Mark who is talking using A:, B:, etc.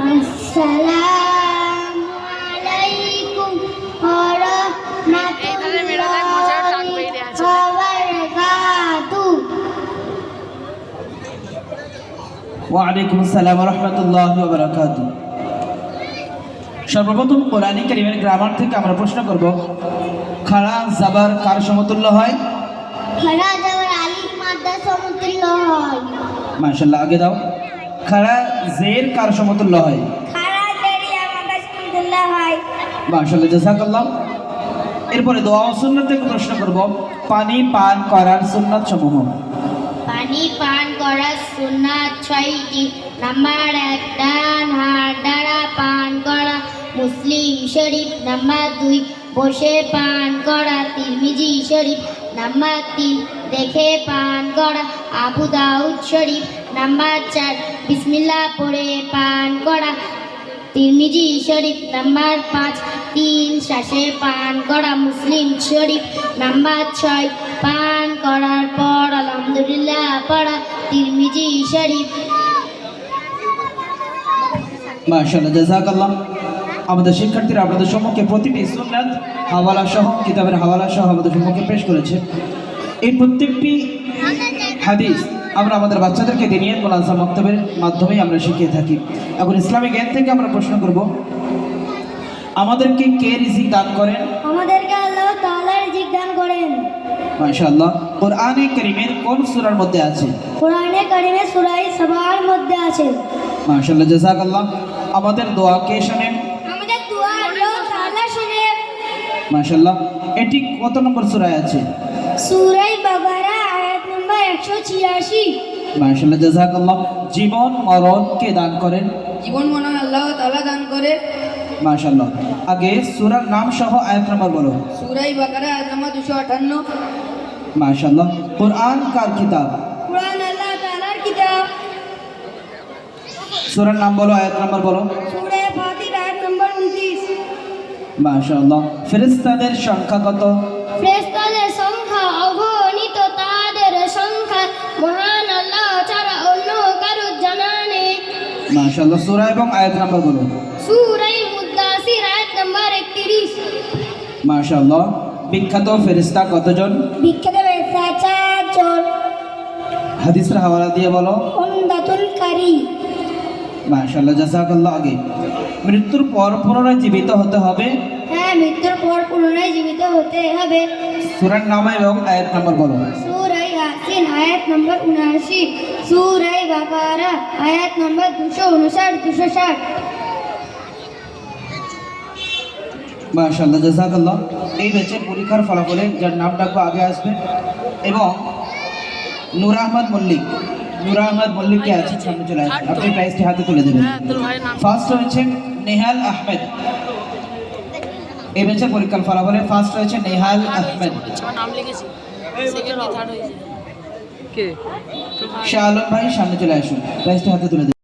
A: আসসালামু আলাইকুম ওয়া
B: আসসালাম সর্বপ্রথম কোরআনী কারিমের গ্রামার থেকে আমরা প্রশ্ন করব খাড়া জাবার কার সমতুল্য হয়?
A: খাড়া যাওয়ার আলিফ মাদ্দা সমতুল্য হয়।
B: মাশাল্লাহ আগে দাও। খাড়া জের কার সমতুল্য হয়?
A: সমতুল্য হয়।
B: মাশাল্লাহ জাজাকাল্লাহ। এরপরে দোয়া ও সুন্নাত থেকে প্রশ্ন করব। পানি পান করার সুন্নাত সমূহ।
A: পানি পান করার সুন্নাত ছয়টি। নাম্বার এক ডান হাত দ্বারা পান করা। মুসলিম শরীফ নাম্বার দুই বসে পান করা তিরমিজি শরীফ নাম্বার তিন, দেখে পান করা আবু দাউদ শরীফ নাম্বার চার, বিসমিল্লাহ পড়ে পান করা তিরমিজি শরীফ নাম্বার পাঁচ, তিন শ্বাসে পান করা মুসলিম শরীফ নাম্বার ছয়, পান করার পর আলহামদুলিল্লাহ পড়া তিরমিজি শরীফ।
B: মাশাআল্লাহ, জাযাকাল্লাহ। আমাদের শিক্ষার্থীরা আপনাদের সম্মুখে প্রতিটি সুন্নাত হাওয়ালা সহ কিতাবের হাওয়ালা সহ আমাদের সম্মুখে পেশ করেছে। এই প্রত্যেকটি হাদিস আমরা আমাদের বাচ্চাদেরকে দিনিয়ে মোলাজা মক্তবের মাধ্যমেই আমরা শিখিয়ে থাকি। এখন ইসলামিক জ্ঞান থেকে আমরা প্রশ্ন করব আমাদেরকে কে রিজিক দান করেন?
A: আমাদেরকে আল্লাহ তাআলা রিজিক দান করেন।
B: মাশাআল্লাহ। কোরআনে কারীমের কোন সূরার মধ্যে আছে?
A: কোরআনে কারিমে সূরা সাবার মধ্যে আছে।
B: মাশাআল্লাহ জাযাকাল্লাহ। আমাদের দোয়া কে শোনেন? মাশাআল্লাহ। এটি কত নম্বর সূরায় আছে?
A: সূরা বাকারা আয়াত নম্বর 186
B: মাশাআল্লাহ জাযাকাল্লাহ জীবন মরণ কে দান করেন
C: জীবন হয় আল্লাহ তাআলা দান করে।
B: মাশাআল্লাহ। আগে সূরার নাম সহ আয়াত নাম্বার বলো।
C: সুরাই বাকারা আয়াত নম্বর দুশো আটান্ন
B: মাশাআল্লাহ। কোরআন কার কিতাব?
A: কোরআন আল্লাহ তাআলার কিতাব।
B: সূরার নাম বলো আয়াত নাম্বার বলো। মাশাআল্লাহ। ফেরেশতাদের সংখ্যা কত?
A: ফেরেশতাদের সংখ্যা অগণিত তাদের সংখ্যা মহান আল্লাহ ছাড়া অন্য কারও জানা নেই।
B: মাশাআল্লাহ সূরা এবং আয়াত নাম্বার বলো
A: সূরা মুদাসির আয়াত নম্বর 31
B: মাশাআল্লাহ বিখ্যাত ফেরেশতা কতজন?
A: বিখ্যাত ফেরেশতা চারজন।
B: হাদিসের হাওয়ালা দিয়ে বলো।
A: উমদাতুল কারি।
B: মাশাআল্লাহ জাযাকাল্লাহ আগে। মৃত্যুর পর পুনরায় জীবিত হতে হবে।
A: হ্যাঁ মৃত্যুর পর পুনরায় জীবিত হতে হবে।
B: সূরার নাম এবং আয়াত নাম্বার বলো।
A: সূরা ইয়াসিন আয়াত নম্বর 79 সূরা বাকারা আয়াত নম্বর 259 260
B: মাশাআল্লাহ জাযাকাল্লাহ। এই ব্যাচের পরীক্ষার ফলাফলে যার নাম ডাকবো আগে আসবে এবং নূর আহমদ মল্লিক। নূর আহমদ মল্লিককে আছে সামনে চলে আসবেন আপনি প্রাইজটি হাতে তুলে দেবেন। ফার্স্ট রয়েছে নেহাল আহমেদ। এই ব্যাচের পরীক্ষার ফলাফলে ফার্স্ট রয়েছে নেহাল আহমেদ।
C: থার্ড হয়েছে কে?
B: শাহ আলম ভাই সামনে চলে আসুন। প্রাইজটি হাতে তুলে দেবেন।